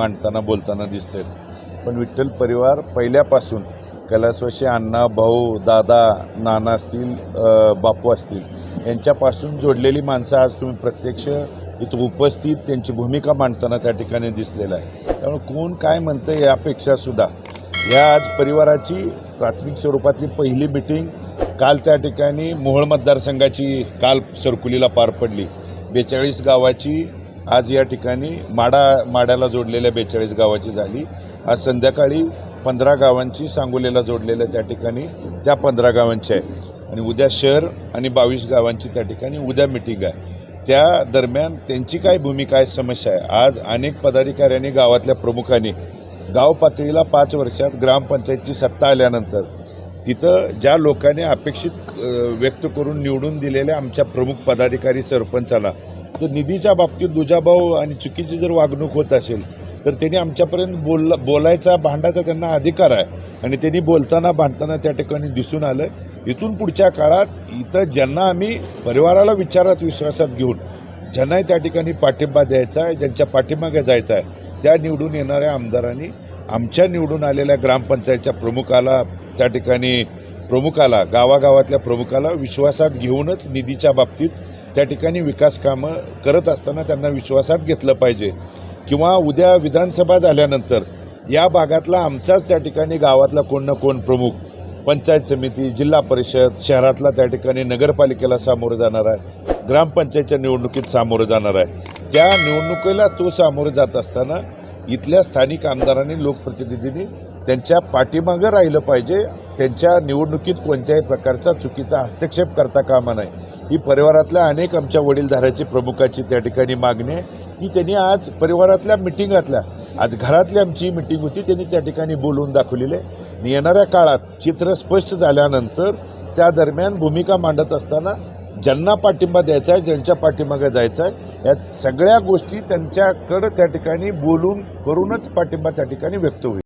मांडताना बोलताना दिसत आहेत पण विठ्ठल परिवार पहिल्यापासून कैलासवाशी अण्णा भाऊ दादा नाना असतील बापू असतील यांच्यापासून जोडलेली माणसं आज तुम्ही प्रत्यक्ष इथं उपस्थित त्यांची भूमिका मांडताना त्या ठिकाणी दिसलेलं आहे. त्यामुळे कोण काय म्हणतं यापेक्षा सुद्धा या आज परिवाराची प्राथमिक स्वरूपातली पहिली मिटिंग काल त्या ठिकाणी मोहोळ मतदारसंघाची काल सरकुलीला पार पडली. बेचाळीस गावाची आज या ठिकाणी माडा माड्याला जोडलेल्या बेचाळीस गावाची झाली. आज संध्याकाळी पंधरा गावांची सांगोलीला जोडलेल्या त्या ठिकाणी त्या पंधरा गावांची आहे आणि उद्या शहर आणि बावीस गावांची त्या ठिकाणी उद्या मिटिंग आहे. त्या दरम्यान त्यांची काय भूमिका आहे समस्या आहे? आज अनेक पदाधिकाऱ्यांनी गावातल्या प्रमुखांनी गाव पातळीला पाच वर्षात ग्रामपंचायतची सत्ता आल्यानंतर तिथं ज्या लोकांनी अपेक्षित व्यक्त करून निवडून दिलेल्या आमच्या प्रमुख पदाधिकारी सरपंचाला तर निधीच्या बाबतीत दुजाभाव आणि चुकीची जर वागणूक होत असेल तर त्यांनी आमच्यापर्यंत बोल बोलायचा भांडायचा त्यांना अधिकार आहे. आणि त्यांनी बोलताना भांडताना त्या ठिकाणी दिसून आलं इथून पुढच्या काळात इथं ज्यांना आम्ही परिवाराला विचारात विश्वासात घेऊन ज्यांनाही त्या ठिकाणी पाठिंबा द्यायचा आहे ज्यांच्या पाठिंबागे जायचा आहे त्या निवडून येणाऱ्या आमदारांनी आमच्या निवडून आलेल्या ग्रामपंचायतच्या प्रमुखाला त्या ठिकाणी प्रमुखाला गावागावातल्या प्रमुखाला विश्वासात घेऊनच निधीच्या बाबतीत त्या ठिकाणी विकास कामं करत असताना त्यांना विश्वासात घेतलं पाहिजे. किंवा उद्या विधानसभा झाल्यानंतर या भागातला आमचाच त्या ठिकाणी गावातला कोण ना कोण प्रमुख पंचायत समिती जिल्हा परिषद शहरातला त्या ठिकाणी नगरपालिकेला सामोरं जाणार आहे. ग्रामपंचायतच्या निवडणुकीत सामोरं जाणार आहे. त्या निवडणुकीला तो सामोरं जात असताना इथल्या स्थानिक आमदारांनी लोकप्रतिनिधींनी त्यांच्या पाठीमागं राहिलं पाहिजे. त्यांच्या निवडणुकीत कोणत्याही प्रकारचा चुकीचा हस्तक्षेप करता कामा नये. ही परिवारातल्या अनेक आमच्या वडीलधाराची प्रमुखाची त्या ठिकाणी मागणी आहे. ती त्यांनी आज परिवारातल्या मिटिंगातल्या आज घरातली आमची मिटिंग होती त्यांनी त्या ठिकाणी बोलून दाखवलेली आहे. आणि येणाऱ्या काळात चित्र स्पष्ट झाल्यानंतर त्या दरम्यान भूमिका मांडत असताना ज्यांना पाठिंबा द्यायचा आहे ज्यांच्या पाठिंबागे जायचं आहे या सगळ्या गोष्टी त्यांच्याकडं त्या ठिकाणी बोलून करूनच पाठिंबा त्या ठिकाणी व्यक्त होईल.